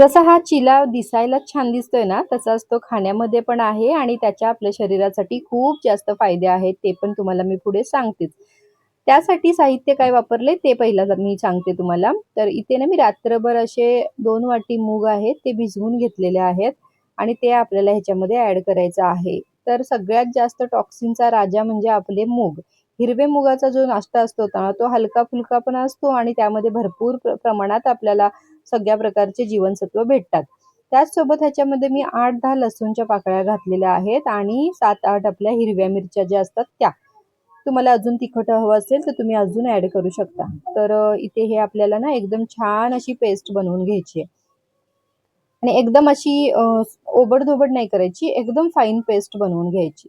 जसा हा चिला दिसायला छान दिसतोय ना तसाच तो खाण्यामध्ये पण आहे आणि त्याच्या आपल्या शरीरासाठी खूप जास्त फायदे आहेत ते पण तुम्हाला मी पुढे सांगतेच. त्यासाठी साहित्य काय वापरले ते पहिला मी सांगते तुम्हाला. तर इथे ना मी रात्रभर असे दोन वाटी मूग आहेत ते भिजवून घेतलेले आहेत आणि ते आपल्याला ह्याच्यामध्ये ऍड करायचं आहे. तर सगळ्यात जास्त टॉक्सिनचा राजा म्हणजे आपले मूग. हिरवे मुगाचा जो नाश्ता असतो ना तो हलका फुलका पण असतो आणि त्यामध्ये भरपूर प्रमाणात आपल्याला सगळ्या प्रकारचे जीवनसत्व भेटतात. त्याचसोबत ह्याच्यामध्ये मी आठ दहा लसूणच्या पाकळ्या घातलेल्या आहेत आणि सात आठ आपल्या हिरव्या मिरच्या ज्या असतात त्या. तुम्हाला अजून तिखट हवं असेल तर तुम्ही अजून ऍड करू शकता. तर इथे हे आपल्याला ना एकदम छान अशी पेस्ट बनवून घ्यायची आहे. आणि एकदम अशी ओबडधोबड नाही करायची एकदम फाईन पेस्ट बनवून घ्यायची.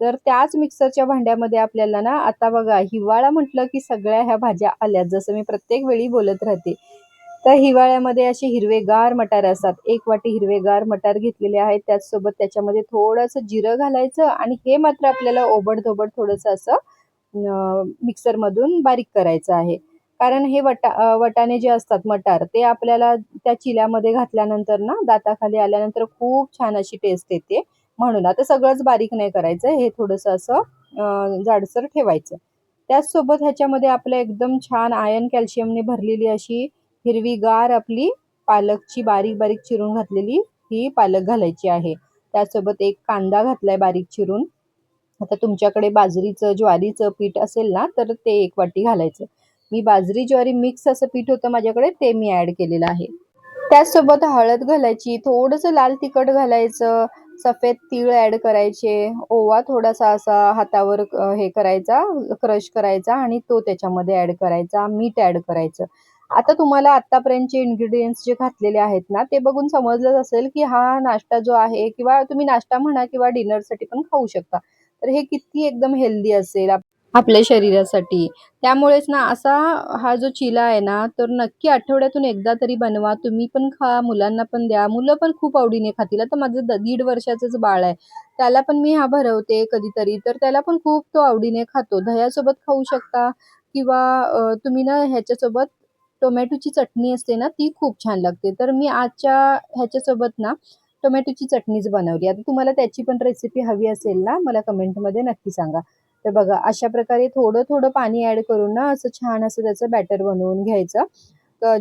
तर त्याच मिक्सरच्या भांड्यामध्ये आपल्याला ना आता बघा हिवाळा म्हटलं की सगळ्या ह्या भाज्या आल्या जसं मी प्रत्येक वेळी बोलत राहते तर हिवाळ्यामध्ये असे हिरवेगार मटार असतात. एक वाटी हिरवेगार मटार घेतलेले आहेत. त्याचसोबत त्याच्यामध्ये थोडंसं जिरं घालायचं आणि हे मात्र आपल्याला ओबडधोबड थोडंसं असं मिक्सरमधून बारीक करायचं आहे. कारण हे वटा वटाणे जे असतात मटार ते आपल्याला त्या चिल्यामध्ये घातल्यानंतर ना दाताखाली आल्यानंतर खूप छान अशी टेस्ट येते. म्हणून आता सगळंच बारीक नाही करायचं. हे थोडंसं असं जाडसर ठेवायचं. त्याचसोबत ह्याच्यामध्ये आपलं एकदम छान आयन कॅल्शियमने भरलेली अशी हिरवीगार आपली पालकची बारीक बारीक चिरून घातलेली ही पालक घालायची आहे. त्यासोबत एक कांदा घातलाय बारीक चिरून. आता तुमच्याकडे बाजरीचं ज्वारीचं पीठ असेल ना तर ते एक वाटी घालायचं. मी बाजरी ज्वारी मिक्स असं पीठ होतं माझ्याकडे ते मी ऍड केलेलं आहे. त्याचसोबत हळद घालायची थोडंसं लाल तिखट घालायचं सफेद तीळ ऍड करायचे ओवा थोडासा असा हातावर हे करायचा क्रश करायचा आणि तो त्याच्यामध्ये ऍड करायचा मीठ ऍड करायचं. आता तुम्हाला आतापर्यंतचे इन्ग्रेडियंट्स जे घातलेले आहेत ना ते बघून समजलंच असेल की हा नाश्ता जो आहे किंवा तुम्ही नाश्ता म्हणा किंवा डिनरसाठी पण खाऊ शकता. तर हे किती एकदम हेल्दी असेल आपल्या शरीरासाठी. त्यामुळेच ना असा हा जो चिला आहे ना तर नक्की आठवड्यातून एकदा तरी बनवा. तुम्ही पण खा मुलांना पण द्या. मुलं पण खूप आवडीने खातील. आता माझं दीड वर्षाचंच बाळ आहे. त्याला पण मी हा भरवते कधीतरी. तर त्याला पण खूप तो आवडीने खातो. दह्यासोबत खाऊ शकता किंवा तुम्ही ना ह्याच्यासोबत टोमॅटोची चटणी असते ना ती खूप छान लागते. तर मी आजच्या ह्याच्यासोबत ना टोमॅटोची चटणीच बनवली. आता तुम्हाला त्याची पण रेसिपी हवी असेल ना मला कमेंटमध्ये नक्की सांगा. तर बघा अशा प्रकारे थोडं थोडं पाणी ऍड करून ना असं छान असं त्याचं बॅटर बनवून घ्यायचं.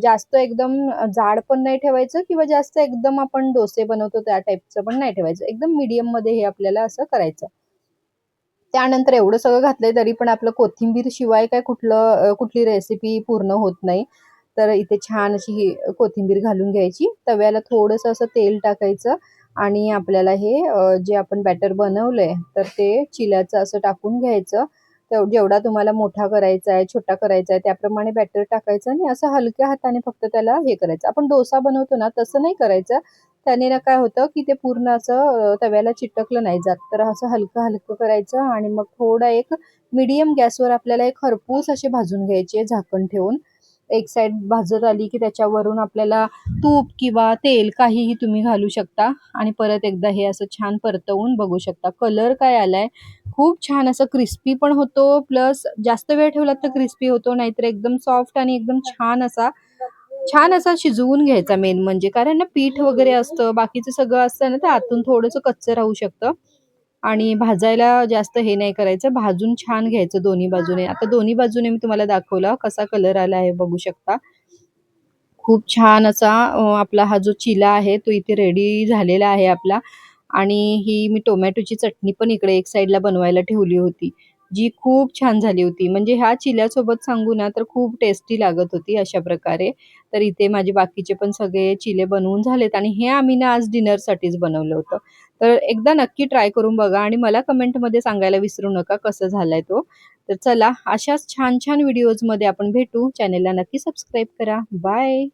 जास्त एकदम जाड पण नाही ठेवायचं किंवा जास्त एकदम आपण डोसे बनवतो त्या टाईपचं पण नाही ठेवायचं. एकदम मीडियममध्ये हे आपल्याला असं करायचं. त्यानंतर एवढं सगळं घातलंय तरी पण आपलं कोथिंबीर शिवाय काय कुठलं कुठली रेसिपी पूर्ण होत नाही. तर इथे छान अशी कोथिंबीर घालून घ्यायची. तव्याला थोडंसं असं तेल टाकायचं आणि आपल्याला हे जे आपण बॅटर बनवलंय तर ते चिल्याचं असं टाकून घ्यायचं. जेवढा तुम्हाला मोठा करायचा आहे छोटा करायचा आहे त्याप्रमाणे बॅटर टाकायचं आणि असं हलक्या हाताने फक्त त्याला हे करायचं. आपण डोसा बनवतो ना तसं नाही करायचं. त्याने ना काय होतं की ते पूर्ण असं तव्याला चिटकलं नाही जात. तर असं हलकं हलकं करायचं आणि मग थोडा एक मिडियम गॅसवर आपल्याला एक खरपूस असे भाजून घ्यायचे झाकण ठेवून. एक साईड भाजत आली की त्याच्यावरून आपल्याला तूप किंवा तेल काहीही तुम्ही घालू शकता. आणि परत एकदा हे असं छान परतवून बघू शकता. कलर काय आलाय? खूप छान असं क्रिस्पी पण होतो. प्लस जास्त वेळ ठेवला तर क्रिस्पी होतो. नाहीतर एकदम सॉफ्ट आणि एकदम छान असा छान असा शिजवून घ्यायचा मेन म्हणजे. कारण ना पीठ वगैरे असतं बाकीचं सगळं असतं ना तर आतून थोडंसं कच्चं राहू शकतं. आणि भाजायला जास्त हे नाही करायचं भाजून छान घ्यायचं दोन्ही बाजूने. आता दोन्ही बाजूने मी तुम्हाला दाखवला कसा कलर आला आहे बघू शकता. खूप छान असा आपला हा जो चिला आहे तो इथे रेडी झालेला आहे आपला. आणि ही मी टोमॅटोची चटणी पण इकडे एक साईडला बनवायला ठेवली होती. जी खूप छान झाली होती. म्हणजे ह्या चिल्यासोबत सांगू ना तर खूप टेस्टी लागत होती अशा प्रकारे. तर इथे माझे बाकीचे पण सगळे चिले बनवून झालेत आणि हे आम्ही ना आज डिनरसाठीच बनवलं होतं. तर एकदा नक्की ट्राय करून बघा आणि मला कमेंटमध्ये सांगायला विसरू नका कसं झालाय तो. तर चला अशाच छान छान व्हिडिओजमध्ये आपण भेटू. चॅनेलला नक्की सबस्क्राईब करा. बाय